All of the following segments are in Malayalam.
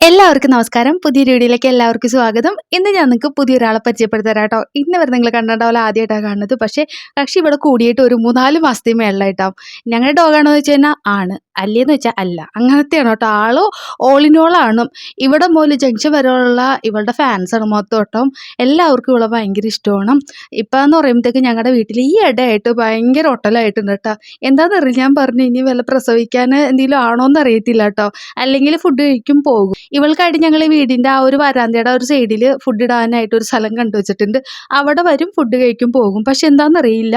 എല്ലാവർക്കും നമസ്കാരം. പുതിയ വീഡിയോയിലേക്ക് എല്ലാവർക്കും സ്വാഗതം. ഇന്ന് ഞാൻ നിങ്ങൾക്ക് പുതിയൊരാളെ പരിചയപ്പെടുത്തരാം കേട്ടോ. ഇന്ന് വരെ നിങ്ങൾ കണ്ടിട്ടുണ്ടാവില്ല ആദ്യമായിട്ടാണ് കാണുന്നത്. പക്ഷേ കക്ഷി ഇവിടെ കൂടിയിട്ട് ഒരു മൂന്നാൽ മാസത്തെ മേളിലായിട്ടാവും. ഞങ്ങളുടെ ഡോഗാണെന്ന് വെച്ച് കഴിഞ്ഞാൽ ആണ്. അല്ലേന്ന് വെച്ചാൽ അല്ല. അങ്ങനത്തെയാണ് കേട്ടോ ആൾ ആണ് ഇവിടെ മുതൽ ജംഗ്ഷൻ വരെയുള്ള ഇവളുടെ ഫാൻസാണ് മൊത്തം. എല്ലാവർക്കും ഇവളെ ഭയങ്കര ഇഷ്ടമാണ്. ഇപ്പം എന്ന് പറയുമ്പോഴത്തേക്ക് ഞങ്ങളുടെ വീട്ടിൽ ഈ ഇടയായിട്ട് ഭയങ്കര ഒട്ടലായിട്ടുണ്ട് കേട്ടോ എന്താണെന്ന് അറിയില്ല. ഞാൻ പറഞ്ഞു ഇനി വല്ല പ്രസവിക്കാൻ എന്തെങ്കിലും ആണോ എന്ന് അറിയത്തില്ല കേട്ടോ അല്ലെങ്കിൽ ഫുഡ് കഴിക്കും പോകും. ഇവൾക്കായിട്ട് ഞങ്ങൾ വീടിന്റെ ആ ഒരു വരാന്തയുടെ ഒരു സൈഡിൽ ഫുഡ് ഇടാനായിട്ട് ഒരു സ്ഥലം കണ്ടു വെച്ചിട്ടുണ്ട് അവിടെ വരും ഫുഡ് കഴിക്കും പോകും. പക്ഷെ എന്താണെന്നറിയില്ല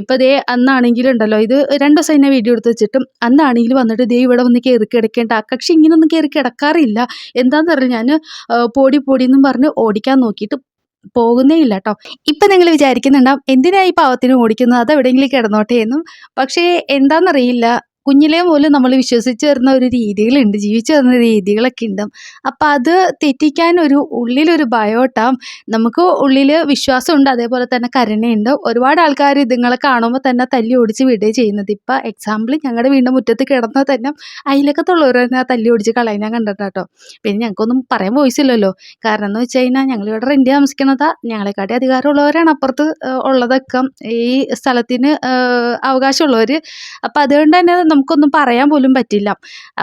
ഇപ്പം ദേ അന്നാണെങ്കിലുണ്ടല്ലോ ഇത് രണ്ട് ദിവസം തന്നെ വീഡിയോ എടുത്ത് വെച്ചിട്ടും അന്നാണെങ്കിൽ വന്നിട്ട് ദേ ഇവിടെ വന്ന് കയറി കിടക്കേണ്ട. കക്ഷി ഇങ്ങനൊന്നും കയറി കിടക്കാറില്ല. എന്താന്ന് എന്താണെന്നറിയില്ല ഞാൻ പൊടി പൊടി എന്നും പറഞ്ഞ് ഓടിക്കാൻ നോക്കിയിട്ട് പോകുന്നേ ഇല്ല കേട്ടോ ഇപ്പം നിങ്ങൾ വിചാരിക്കുന്നുണ്ടാവും എന്തിനാ ഈ പാവത്തിന് ഓടിക്കുന്നത്? അത് എവിടെയെങ്കിലും കിടന്നോട്ടെ എന്നും. പക്ഷേ എന്താണെന്നറിയില്ല കുഞ്ഞിലേ പോലും നമ്മൾ വിശ്വസിച്ച് വരുന്ന ഒരു രീതികളുണ്ട്. ജീവിച്ചു വരുന്ന രീതികളൊക്കെ ഉണ്ട്. അപ്പം അത് തെറ്റിക്കാൻ ഒരു ഉള്ളിലൊരു ഭയോട്ടാം നമുക്ക് ഉള്ളിൽ വിശ്വാസമുണ്ട്. അതേപോലെ തന്നെ കരുണയുണ്ട്. ഒരുപാട് ആൾക്കാർ ഇതുങ്ങളെ കാണുമ്പോൾ തന്നെ തല്ലി ഓടിച്ച് വിടുകയും ചെയ്യുന്നത്. ഇപ്പം എക്സാമ്പിൾ ഞങ്ങളുടെ വീടിന്റെ മുറ്റത്ത് കിടന്നാൽ തന്നെ അയലക്കത്തുള്ളവർ തന്നെ തല്ലി ഓടിച്ച് കളയാൻ ഞാൻ കണ്ടിട്ടോ പിന്നെ ഞങ്ങൾക്കൊന്നും പറയാൻ വോയിസ് ഇല്ലല്ലോ. കാരണം എന്ന് വെച്ച് കഴിഞ്ഞാൽ ഞങ്ങളിവിടെ റെന്റ് താമസിക്കുന്നതാ. ഞങ്ങളെക്കാട്ടി അധികാരമുള്ളവരാണ്. അപ്പുറത്ത് ഉള്ളതൊക്കെ ഈ സ്ഥലത്തിന് അവകാശമുള്ളവർ അപ്പം അതുകൊണ്ട് തന്നെ നമുക്കൊന്നും പറയാൻ പോലും പറ്റില്ല.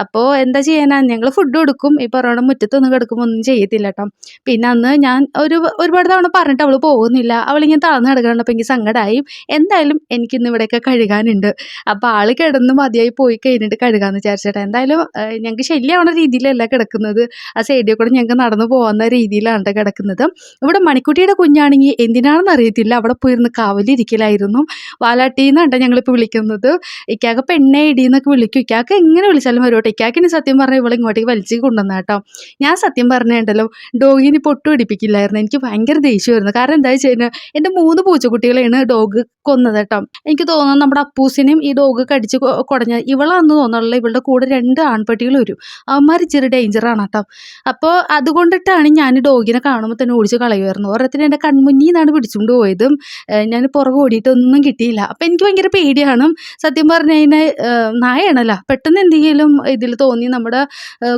അപ്പോൾ എന്താ ചെയ്യാനാ? ഞങ്ങൾ ഫുഡ് കൊടുക്കും. ഈ പറയണ മുറ്റത്തൊന്നും കിടക്കുമ്പോൾ ഒന്നും ചെയ്യത്തില്ല കേട്ടോ പിന്നെ അന്ന് ഞാൻ ഒരു ഒരുപാട് തവണ പറഞ്ഞിട്ട് അവൾ പോകുന്നില്ല. അവളിങ്ങനെ തളർന്ന് അപ്പോൾ എനിക്ക് സങ്കടമായി എന്തായാലും എനിക്കിന്ന് ഇവിടെയൊക്കെ കഴുകാനുണ്ട്. അപ്പോൾ ആൾ കിടന്ന് മതിയായി പോയി കഴിഞ്ഞിട്ട് കഴുകാമെന്ന് വിചാരിച്ചേട്ടാ. എന്തായാലും ഞങ്ങൾക്ക് ശല്യമാവുന്ന രീതിയിലല്ല കിടക്കുന്നത്. ആ സൈഡിൽ കൂടെ ഞങ്ങൾക്ക് നടന്നു പോകുന്ന രീതിയിലാണ് കിടക്കുന്നത്. ഇവിടെ മണിക്കുട്ടിയുടെ കുഞ്ഞാണെങ്കിൽ എന്തിനാണെന്ന് അറിയത്തില്ല. അവിടെ പോയിരുന്ന് കാവലിരിക്കലായിരുന്നു. വാലാട്ടിന്നാണ്ട ഞങ്ങളിപ്പോൾ വിളിക്കുന്നത്. ഇക്കാകെ പെണ്ണെ ഇടിയെന്നൊക്കെ വിളിക്കും. ഇക്കാക്ക് എങ്ങനെ വിളിച്ചാലും വരും ഇക്കാക്കിന് സത്യം പറഞ്ഞാൽ ഇവളെ ഇങ്ങോട്ടേക്ക് വലിച്ചു കൊണ്ടുവന്ന കേട്ടോ ഞാൻ സത്യം പറഞ്ഞുണ്ടല്ലോ ഡോഗിന് പൊട്ടു പിടിപ്പിക്കില്ലായിരുന്നു. എനിക്ക് ഭയങ്കര ദേഷ്യമായിരുന്നു. കാരണം എന്താ വെച്ച് കഴിഞ്ഞാൽ എന്റെ മൂന്ന് പൂച്ചക്കുട്ടികളെയാണ് ഡോഗ് കൊന്നത് കേട്ടോ എനിക്ക് തോന്നുന്നു നമ്മുടെ അപ്പൂസിനെയും ഈ ഡോഗ് കടിച്ച് കുടഞ്ഞ ഇവളാന്ന് തോന്നുന്നുള്ള ഇവളുടെ കൂടെ രണ്ട് ആൺപട്ടികൾ വരും. അവന്മാർ ഇച്ചിരി ഡേഞ്ചറാണ് കേട്ടോ അപ്പോൾ അതുകൊണ്ടിട്ടാണ് ഞാൻ ഡോഗിനെ കാണുമ്പോൾ തന്നെ ഓടിച്ച് കളയുമായിരുന്നു ഓരോരുത്തരും എന്റെ കൺമുന്നിൽ നിന്നാണ് പിടിച്ചുകൊണ്ട് പോയതും ഞാൻ പുറകെ ഓടിയിട്ടൊന്നും കിട്ടിയില്ല. അപ്പോൾ എനിക്ക് ഭയങ്കര പേടിയാണ്. സത്യം പറഞ്ഞു കഴിഞ്ഞാൽ നായാണല്ലോ പെട്ടെന്ന് എന്തെങ്കിലും ഇതിൽ തോന്നി നമ്മുടെ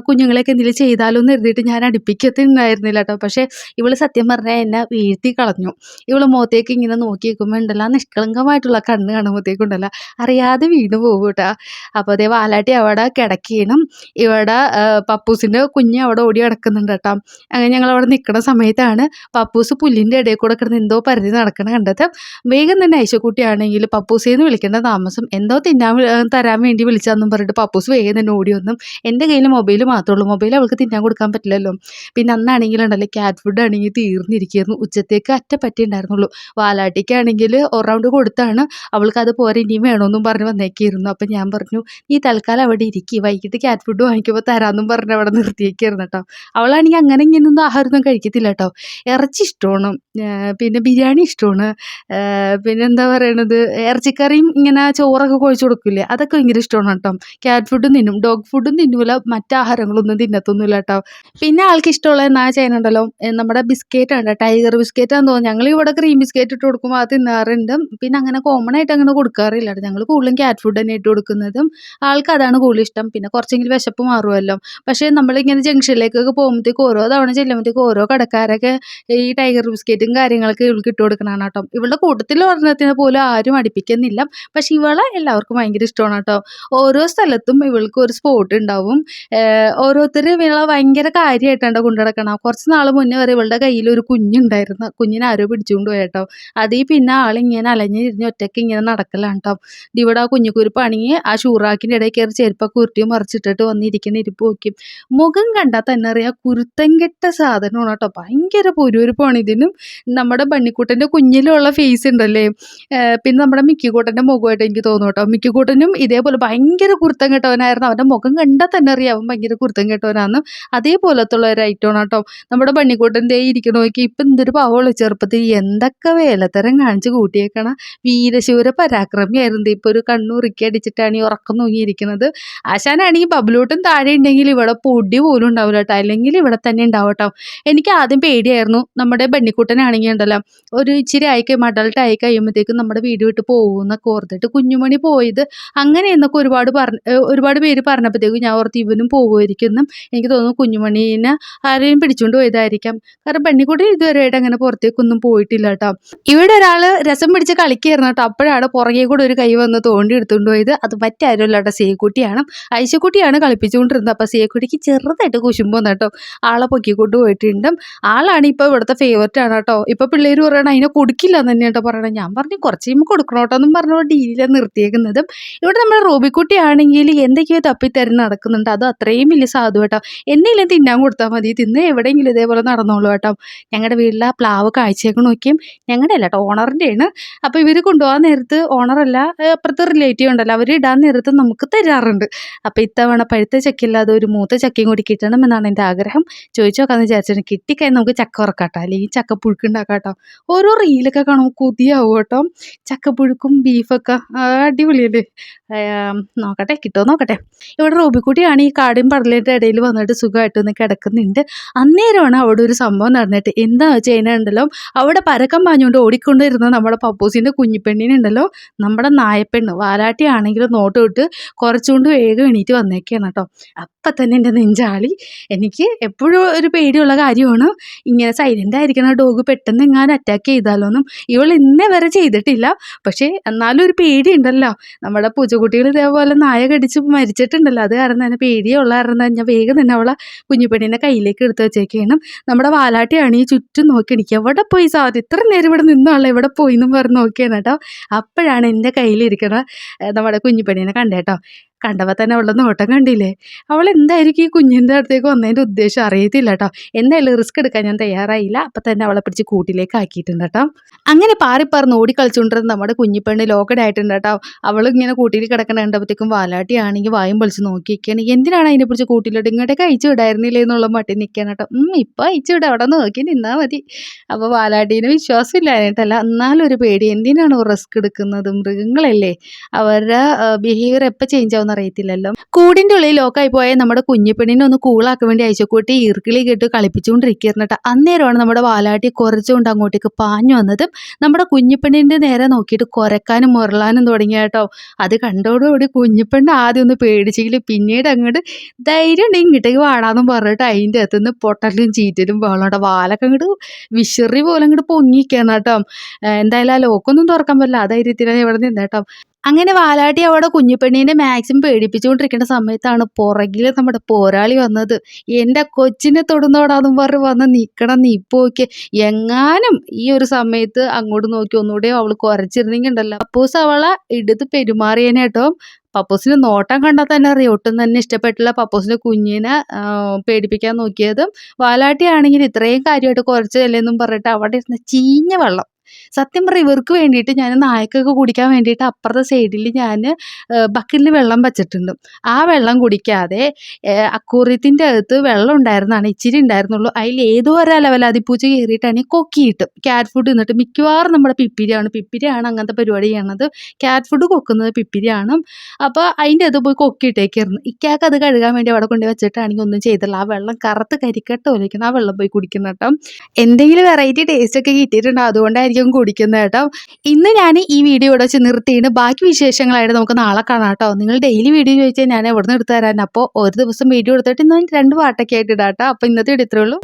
കുഞ്ഞുങ്ങളെയൊക്കെ എന്തെങ്കിലും ചെയ്താലോ എന്ന് എഴുതിയിട്ട് ഞാൻ അടുപ്പിക്കത്തുണ്ടായിരുന്നില്ല കേട്ടോ. പക്ഷേ ഇവൾ സത്യം പറഞ്ഞാൽ എന്നെ വീഴ്ത്തി കളഞ്ഞു. ഇവൾ മുഖത്തേക്ക് ഇങ്ങനെ നോക്കി നിൽക്കുമ്പോൾ ഉണ്ടല്ലോ നിഷ്കളങ്കമായിട്ടുള്ള കണ്ണ് കാണുമ്പോഴത്തേക്കുണ്ടല്ലോ അറിയാതെ വീണ് പോകും കേട്ടോ. അപ്പോൾ അതേ വാലാട്ടി അവിടെ കിടക്കണം ഇവിടെ പപ്പൂസിന്റെ കുഞ്ഞ് അവിടെ ഓടി കിടക്കുന്നുണ്ട് കേട്ടോ. അങ്ങനെ ഞങ്ങൾ അവിടെ നിൽക്കുന്ന സമയത്താണ് പപ്പൂസ് പുല്ലിന്റെ ഇടയിൽ കൂടെ കിടന്ന് എന്തോ പരിധി നടക്കണ കണ്ടത്. വേഗം തന്നെ ഐശക്കുട്ടിയാണെങ്കിൽ നിന്ന് വിളിക്കേണ്ട താമസം എന്തോ തിന്നാൻ തരാൻ വേണ്ടി വിളിച്ചാന്നും പറഞ്ഞിട്ട് പപ്പൂസ് വേഗം തന്നെ ഓടി വന്നും. എന്റെ കയ്യിൽ മൊബൈൽ മാത്രമേ ഉള്ളൂ. മൊബൈൽ അവൾക്ക് തിന്നാൻ കൊടുക്കാൻ പറ്റില്ലല്ലോ. പിന്നെ അന്നാണെങ്കിലുണ്ടല്ലോ ക്യാറ്റ് ഫുഡ് ആണെങ്കിൽ തീർന്നിരിക്കുന്നു ഉച്ചത്തേക്ക് അറ്റ ഉണ്ടായിരുന്നുള്ളൂ. വാലാട്ടിക്കാണെങ്കിൽ ഒറൗണ്ട് റൗണ്ട് കൊടുത്താണ്. അവൾക്ക് അത് പോരെ ഇനിയും വേണമെന്നും പറഞ്ഞ് വന്നേക്കായിരുന്നു. അപ്പം ഞാൻ പറഞ്ഞു നീ തൽക്കാലം അവിടെ ഇരിക്കുക വൈകിട്ട് ക്യാറ്റ് ഫുഡ് വാങ്ങിക്കുമ്പോൾ തരാമെന്നും പറഞ്ഞ് അവിടെ നിർത്തിയേക്കായിരുന്നു കേട്ടോ. അവളാണെങ്കിൽ അങ്ങനെ ഇങ്ങനെയൊന്നും ആഹാരമൊന്നും കഴിക്കത്തില്ല കേട്ടോ. ഇറച്ചി ഇഷ്ടമാണ്. പിന്നെ ബിരിയാണി ഇഷ്ടമാണ്. പിന്നെ എന്താ പറയണത്? ഇറച്ചിക്കറിയും ഇങ്ങനെ ചോറൊക്കെ കുഴച്ച് കൊടുക്കില്ലേ? അതൊക്കെ ഭയങ്കര ഇഷ്ടമാണ് കേട്ടോ. ക്യാറ്റ് ഫുഡും തിന്നും ഡോഗ് ഫുഡും തിന്നൂല മറ്റാഹാരങ്ങളൊന്നും തിന്നത്തൊന്നുമില്ല കേട്ടോ. പിന്നെ ആൾക്ക് ഇഷ്ടമുള്ള എന്നാ ചെയ്യുന്നുണ്ടല്ലോ നമ്മുടെ ബിസ്ക്കറ്റ് ആണ് ടൈഗർ ബിസ്ക്കറ്റ് ആണെന്ന് തോന്നുന്നു. ഞങ്ങൾ ഇവിടെ ക്രീം ബിസ്ക്കറ്റ് ഇട്ട് കൊടുക്കുമ്പോൾ അത് തിന്നാറുണ്ട്. പിന്നെ അങ്ങനെ കോമൺ ആയിട്ട് അങ്ങനെ കൊടുക്കാറില്ല ഞങ്ങൾ കൂടുതലും ക്യാറ്റ് ഫുഡ് തന്നെ ഇട്ട് കൊടുക്കുന്നതും ആൾക്ക് അതാണ് കൂടുതൽ ഇഷ്ടം. പിന്നെ കുറച്ചെങ്കിലും വിശപ്പ് മാറുമല്ലോ. പക്ഷേ നമ്മളിങ്ങനെ ജംഗ്ഷനിലേക്കൊക്കെ പോകുമ്പോഴത്തേക്ക് ഓരോ തവണ ചെല്ലുമ്പോഴത്തേക്ക് ഓരോ കടക്കാരൊക്കെ ഈ ടൈഗർ ബിസ്ക്കറ്റും കാര്യങ്ങളൊക്കെ ഇവൾക്ക് ഇട്ട് കൊടുക്കണതാണ് കേട്ടോ. ഇവളുടെ കൂട്ടത്തിൽ ഒരെണ്ണത്തിന് പോലും ആരും അടുപ്പിക്കുന്നില്ല. പക്ഷെ ഇവളെ എല്ലാവർക്കും ഭയങ്കര ഇഷ്ടമാണ് കേട്ടോ. ഓരോ സ്ഥലത്തും ഇവൾക്ക് ഒരു സ്പോട്ട് ഉണ്ടാവും. ഓരോരുത്തർ ഇവളെ ഭയങ്കര കാര്യമായിട്ടാണ് കൊണ്ടു നടക്കണം. കുറച്ച് നാൾ മുന്നേ വരെ ഇവളുടെ കയ്യിൽ ഒരു കുഞ്ഞുണ്ടായിരുന്നു. കുഞ്ഞിനെ ആരോ പിടിച്ചുകൊണ്ട് പോയി കേട്ടോ അതീ പിന്നെ ആളിങ്ങനെ അലഞ്ഞിരിഞ്ഞ് ഒറ്റയ്ക്ക് ഇങ്ങനെ നടക്കലാണ് കേട്ടോ ഇവിടെ ആ കുഞ്ഞുകുരുപ്പാണെങ്കിൽ ആ ഷൂറാക്കിന്റെ ഇടയിൽ കയറി ചെരുപ്പൊക്കെ ഉരുട്ടിയും മറിച്ചിട്ടിട്ട് വന്നിരിക്കുന്ന ഇരിപ്പ് നോക്കി. മുഖം കണ്ടാൽ തന്നെ അറിയാം കുരുത്തം കെട്ട സാധനമാണ് കേട്ടോ. ഭയങ്കര പൊരുവരുപ്പാണ് ഇതിനും. നമ്മുടെ ബണ്ണിക്കുട്ടന്റെ കുഞ്ഞിലുള്ള ഫേസ് ഉണ്ടല്ലേ? പിന്നെ നമ്മുടെ മിക്കിക്കൂട്ടന്റെ മുഖമായിട്ട് എനിക്ക് തോന്നും കേട്ടോ. മിക്കിക്കൂട്ടനും ഇതേപോലെ ഭയങ്കര കുരുത്തം കെട്ടവനായിരുന്നു. അവന്റെ മുഖം കണ്ടാൽ തന്നെ അറിയാം. അവൻ ഭയങ്കര കുരുത്തം കെട്ടവനാണെന്ന് അതേപോലത്തുള്ള ഒരു ഐറ്റമാണ് കേട്ടോ. നമ്മുടെ ബണ്ണിക്കൂട്ടൻ ദേ ഇരിക്കണ നോക്കി. ഇപ്പം എന്തൊരു പാവമുള്ളൂ ചെറുപ്പത്തിൽ. എന്തൊക്കെ വേലത്തരം കാണിച്ച് കൂട്ടിയേക്കണ. വീരശൂര പരാക്രമിയായിരുന്നു. ഇപ്പോൾ ഒരു കണ്ണുറുക്കി അടിച്ചിട്ടാണ് ഈ ഉറക്കം തൂങ്ങിയിരിക്കുന്നത് ആശാനാണെങ്കിൽ ബബിലൂട്ടും താഴെ ഉണ്ടെങ്കിൽ ഇവിടെ പൊടി പോലും ഉണ്ടാവില്ല കേട്ടോ. അല്ലെങ്കിൽ ഇവിടെ തന്നെ ഉണ്ടാവും കേട്ടോ. എനിക്ക് ആദ്യം പേടിയായിരുന്നു. നമ്മുടെ ബണ്ണിക്കുട്ടനാണെങ്കിൽ ഉണ്ടല്ലോ. ഒരു ഇച്ചിരി ആയി കഴിയുമ്പോൾ അഡൾട്ട് ആയി കഴിയുമ്പോഴത്തേക്കും നമ്മുടെ വീട് വിട്ട് പോകുമെന്നൊക്കെ ഓർത്തിട്ട് കുഞ്ഞുമണി പോയത്. അങ്ങനെ എന്നൊക്കെ ഒരുപാട് പറഞ്ഞ് ഒരുപാട് പേര് പറഞ്ഞപ്പോഴത്തേക്കും ഞാൻ ഓർത്ത് ഇവനും പോകുമായിരിക്കും എനിക്ക് തോന്നുന്നു കുഞ്ഞുമണീനെ ആരെയും പിടിച്ചുകൊണ്ട് പോയതായിരിക്കാം. കാരണം പെണ്ണിക്കുട്ടി ഇതുവരെയായിട്ട് അങ്ങനെ പുറത്തേക്കൊന്നും പോയിട്ടില്ല കേട്ടോ. ഇവിടെ ഒരാൾ രസം പിടിച്ച് കളിക്കുകയായിരുന്നു കേട്ടോ. അപ്പോഴാണ് പുറകെ കൂടെ ഒരു കൈ വന്ന് തോണ്ടി എടുത്തുകൊണ്ട് പോയത്. അത് മറ്റാരുമല്ല കേട്ടോ. സേക്കുട്ടിയാണ്. ഐശക്കുട്ടിയാണ് കളിപ്പിച്ചുകൊണ്ടിരുന്നത്. അപ്പോൾ സേക്കുട്ടിക്ക് ചെറുതായിട്ട് കുശുമ്പ് കേട്ടോ. ആളെ പൊക്കിക്കൊണ്ട് പോയിട്ടുണ്ട്. ആളാണ് ഇപ്പോൾ ഇവിടുത്തെ ഫേവററ്റ് ആണ് കേട്ടോ. ഇപ്പോൾ പിള്ളേർ പറയണം അതിനെ കൊടുക്കില്ല എന്ന് തന്നെ കേട്ടോ പറയണം ഞാൻ പറഞ്ഞു കുറച്ച് കഴിയുമ്പോൾ കൊടുക്കണം എന്നും പറഞ്ഞ ഡീലിലാണ് നിർത്തിയേക്കുന്നതും. ഇവിടെ നമ്മുടെ റോബിക്കുട്ടി ആണെങ്കിൽ എന്തൊക്കെയോ തപ്പിത്തരന്ന് നടക്കുന്നുണ്ട്. അത് അത്രയും വലിയ സാധു കേട്ടോ. എന്നെങ്കിലും തിന്നാൻ കൊടുത്താൽ മതി. തിന്ന് എവിടെയെങ്കിലും ഇതേപോലെ നടന്നോളൂ കേട്ടോ. ഞങ്ങളുടെ വീട്ടിലെ ആ പ്ലാവ് കാഴ്ചയൊക്കെ നോക്കിയും ഞങ്ങളുടെ അല്ല കേട്ടോ ഓണറിന്റെയാണ് അപ്പോൾ ഇവർ കൊണ്ടുപോകാൻ നേരത്ത് ഓണറല്ല അപ്പുറത്ത് റിലേറ്റീവ് ഉണ്ടല്ലോ. അവർ ഇടാൻ നേരത്ത് നമുക്ക് തരാറുണ്ട്. അപ്പോൾ ഇത്തവണ പഴുത്ത ചക്കില്ലാതെ ഒരു മൂത്ത ചക്കയും കൂടി കിട്ടണം എന്നാണ് എന്റെ ആഗ്രഹം. ചോദിച്ചു നോക്കാമെന്ന് വിചാരിച്ചിട്ട് കിട്ടിക്കഴിഞ്ഞാൽ നമുക്ക് ചക്ക ഉറക്കാട്ടോ അല്ലെങ്കിൽ ചക്ക പുഴുക്കുണ്ടാക്കാം ഓരോ റീലൊക്കെ കാണുമ്പോൾ കൊതിയാവും കേട്ടോ. ചക്കപ്പുഴുക്കും ബീഫൊക്കെ അടിപൊളിയല്ലേ? നോക്കട്ടെ കിട്ടുമോ നോക്കട്ടെ. ഇവിടെ റോബിക്കുട്ടിയാണ് ഈ കാടും പടലിന്റെ ഇടയിൽ വന്നിട്ട് സുഖമായിട്ട് ഒന്ന് കിടക്കുന്നുണ്ട്. അന്നേരമാണ് അവിടെ ഒരു സംഭവം നടന്നിട്ട്. എന്താ വെച്ച് കഴിഞ്ഞാൽ ഉണ്ടല്ലോ അവിടെ പരക്കം പാഞ്ഞുകൊണ്ട് ഓടിക്കൊണ്ടിരുന്ന നമ്മുടെ പപ്പൂസിന്റെ കുഞ്ഞിപ്പെണ്ണിനുണ്ടല്ലോ നമ്മുടെ നായപ്പെണ്ണ്. വാലാട്ടിയാണെങ്കിലും നോട്ട് വിട്ട് കുറച്ചുകൊണ്ട് വേഗം എണീറ്റ് വന്നേക്കാണ് കേട്ടോ. അപ്പം തന്നെ എന്റെ നെഞ്ചാളി. എനിക്ക് എപ്പോഴും ഒരു പേടിയുള്ള കാര്യമാണ്. ഇങ്ങനെ സൈലന്റ് ആയിരിക്കണ ഡോഗ് പെട്ടെന്ന് എങ്ങാനും അറ്റാക്ക് ചെയ്താലോ ചെയ്താലോന്നും. ഇവൾ ഇന്നേ വരെ ചെയ്തിട്ടില്ല. പക്ഷേ എന്നാലും ഒരു പേടിയുണ്ടല്ലോ. നമ്മുടെ പൂച്ചക്കുട്ടികൾ ഇതേപോലെ നായ കടിച്ച് മരിച്ചിട്ടുണ്ടല്ലോ. അത് കാരണം തന്നെ പേടിയുള്ള കാരണം തന്നെ ഞാൻ വേഗം തന്നെ അവളെ കുഞ്ഞുപെണ്ണിനെ കയ്യിലേക്ക് എടുത്ത് വെച്ചേക്കാണ്. നമ്മുടെ വാലാട്ടിയാണ് ഈ ചുറ്റും നോക്കി എനിക്ക് എവിടെ പോയി സാധനം ഇത്ര നേരം ഇവിടെ നിന്നുള്ള എവിടെ പോയി എന്നും പറഞ്ഞ് നോക്കിയാണ് കേട്ടോ. അപ്പോഴാണ് എന്റെ കയ്യിലിരിക്കണ നമ്മുടെ കുഞ്ഞുപെണ്ണിനെ കണ്ടേട്ടോ കണ്ടപ്പോൾ തന്നെ അവളുടെ നോട്ടം കണ്ടില്ലേ? അവൾ എന്തായിരിക്കും ഈ കുഞ്ഞിന്റെ അടുത്തേക്ക് വന്നതിന്റെ ഉദ്ദേശം അറിയത്തില്ല കേട്ടോ എന്തായാലും റിസ്ക് എടുക്കാൻ ഞാൻ തയ്യാറായില്ല. അപ്പം തന്നെ അവളെ പിടിച്ച് കൂട്ടിലേക്ക് ആക്കിയിട്ടുണ്ട് കേട്ടോ അങ്ങനെ പാറിപ്പറന്ന് ഓടിക്കളിച്ചുകൊണ്ടിരുന്ന നമ്മുടെ കുഞ്ഞിപ്പെണ്ണ് ലോക്കഡ് ആയിട്ടുണ്ട് കേട്ടോ അവൾ ഇങ്ങനെ കൂട്ടിയിൽ കിടക്കണ കണ്ടപ്പോഴത്തേക്കും വാലാട്ടി ആണെങ്കിൽ വായും പൊളിച്ച് നോക്കിയിരിക്കുകയാണ് എന്തിനാണ് അതിനെ പിടിച്ച് കൂട്ടിലിട്ട്? ഇങ്ങോട്ടേക്ക് അയച്ചു വിടായിരുന്നില്ലേ എന്നുള്ള മട്ടി നിൽക്കാൻ കേട്ടോ ഇപ്പം അയച്ചു വിടാം. അവിടെ നോക്കി നിന്നാൽ മതി. അപ്പോൾ വാലാട്ടീന് വിശ്വാസമില്ലാഞ്ഞിട്ടല്ല എന്നാലും ഒരു പേടി. എന്തിനാണ് റിസ്ക് എടുക്കുന്നത്? മൃഗങ്ങളല്ലേ. അവരുടെ ബിഹേവിയർ എപ്പോൾ ചേഞ്ച് ആവുമെന്ന് അറിയത്തില്ലല്ലോ. കൂടിന്റെ ഉള്ളിൽ ലോക്കായി പോയ നമ്മുടെ കുഞ്ഞിപ്പെണ്ണിനെ ഒന്ന് കൂളാക്കാൻ വേണ്ടി അയച്ചക്കൂട്ടി ഈർക്കിളി കേട്ട് കളിപ്പിച്ചുകൊണ്ടിരിക്കുന്നിട്ട് അന്നേരമാണ് നമ്മുടെ വാലാട്ടി കുറച്ചുകൊണ്ട് അങ്ങോട്ടേക്ക് പാഞ്ഞു വന്നതും നമ്മുടെ കുഞ്ഞിപ്പെണ്ണിന്റെ നേരെ നോക്കിയിട്ട് കുരക്കാനും മുരളാനും തുടങ്ങിയ കേട്ടോ. അത് കണ്ടോടുകൂടി കുഞ്ഞിപ്പെണ്ണ് ആദ്യം ഒന്ന് പേടിച്ചെങ്കിലും പിന്നീട് അങ്ങോട്ട് ധൈര്യം ഉണ്ടെങ്കിൽ ഇങ്ങോട്ടേക്ക് വാടാന്നും പറഞ്ഞിട്ട് അതിന്റെ അകത്തുനിന്ന് പൊട്ടലും ചീറ്റലും വെള്ളമുണ്ട് വാലൊക്കെ അങ്ങോട്ട് വിശറി പോലെ അങ്ങോട്ട് പൊങ്ങിക്കാണ് കേട്ടോ. എന്തായാലും ആ ലോക്കൊന്നും തുറക്കാൻ പറ്റില്ല. ആ ധൈര്യത്തിലാണ് ഇവിടെ നിന്ന് കേട്ടോ. അങ്ങനെ വാലാട്ടി അവിടെ കുഞ്ഞിപ്പെണ്ണീനെ മാക്സിമം പേടിപ്പിച്ചുകൊണ്ടിരിക്കുന്ന സമയത്താണ് പുറകിൽ നമ്മുടെ പോരാളി വന്നത്. എന്റെ കൊച്ചിനെ തൊടുന്നോടാന്നും പറഞ്ഞ് വന്ന് നിൽക്കണം നീ നീപ്പോക്കെ എങ്ങാനും ഈ ഒരു സമയത്ത് അങ്ങോട്ട് നോക്കി ഒന്നുകൂടെ അവൾ കുറച്ചിരുന്നെങ്കിൽ ഉണ്ടല്ലോ അപ്പൂസ് അവളെ എടുത്ത് പെരുമാറിയേനെ കേട്ടോ. പപ്പൂസിന് നോട്ടം കണ്ടാൽ തന്നെ അറിയാം. ഒട്ടും തന്നെ ഇഷ്ടപ്പെട്ടില്ല പപ്പൂസിന്റെ കുഞ്ഞിനെ പേടിപ്പിക്കാൻ നോക്കിയതും. വാലാട്ടിയാണെങ്കിൽ ഇത്രയും കാര്യമായിട്ട് കുറച്ചല്ലേന്നും പറഞ്ഞിട്ട് അവിടെ ഇരുന്ന് ചീഞ്ഞ വെള്ളം. സത്യം പറഞ്ഞാൽ ഇവർക്ക് വേണ്ടിയിട്ട് ഞാൻ നായക്കൊക്കെ കുടിക്കാൻ വേണ്ടിയിട്ട് അപ്പുറത്തെ സൈഡിൽ ഞാൻ ബക്കറ്റിൽ വെള്ളം വച്ചിട്ടുണ്ട്. ആ വെള്ളം കുടിക്കാതെ അക്കൂറിയത്തിന്റെ അകത്ത് വെള്ളം ഉണ്ടായിരുന്നാണ് ഇച്ചിരി ഉണ്ടായിരുന്നുള്ളൂ. അതിൽ ഏതോ ഒരു അലവലാതിപ്പൂച്ച കയറിയിട്ടാണ് കൊക്കിയിട്ട്. ക്യാറ്റ് ഫുഡ് എന്നിട്ട് മിക്കവാറും നമ്മുടെ പിപ്പിരിയാണ്. പിപ്പിരിയാണ് അങ്ങനത്തെ പരിപാടി ചെയ്യണത് ക്യാറ്റ് ഫുഡ് കൊക്കുന്നത് പിപ്പിരിയാണ്. അപ്പോൾ അതിന്റെ അത് പോയി കൊക്കിയിട്ടേക്കായിരുന്നു ഇക്കാക്ക് അത് കഴുകാൻ വേണ്ടി അവിടെ കൊണ്ടു വെച്ചിട്ടാണെങ്കിൽ ഒന്നും ചെയ്തില്ല ആ വെള്ളം കറുത്ത് കരിക്കട്ട ഒലിക്കണം ആ വെള്ളം പോയി കുടിക്കുന്ന കേട്ടോ. എന്തെങ്കിലും വെറൈറ്റി ടേസ്റ്റ് ഒക്കെ കിട്ടിയിട്ടുണ്ടോ? അതുകൊണ്ടായിരിക്കും കുടിക്കുന്നത് കേട്ടോ. ഇന്ന് ഞാൻ ഈ വീഡിയോ ഇവിടെ വെച്ച് നിർത്തിയിട്ട് ബാക്കി വിശേഷങ്ങളായിട്ട് നമുക്ക് നാളെ കാണാം കേട്ടോ. നിങ്ങൾ ഡെയിലി വീഡിയോ ചോദിച്ചാൽ ഞാൻ എവിടെ നിന്ന് എടുത്തു തരാൻ അപ്പോൾ ഒരു ദിവസം വീഡിയോ എടുത്തിട്ട് ഇന്ന് രണ്ട് പാട്ടൊക്കെ ആയിട്ട് ഇടാം കേട്ടോ. അപ്പോൾ ഇന്നത്തെ ഇടത്രേ ഉള്ളൂ.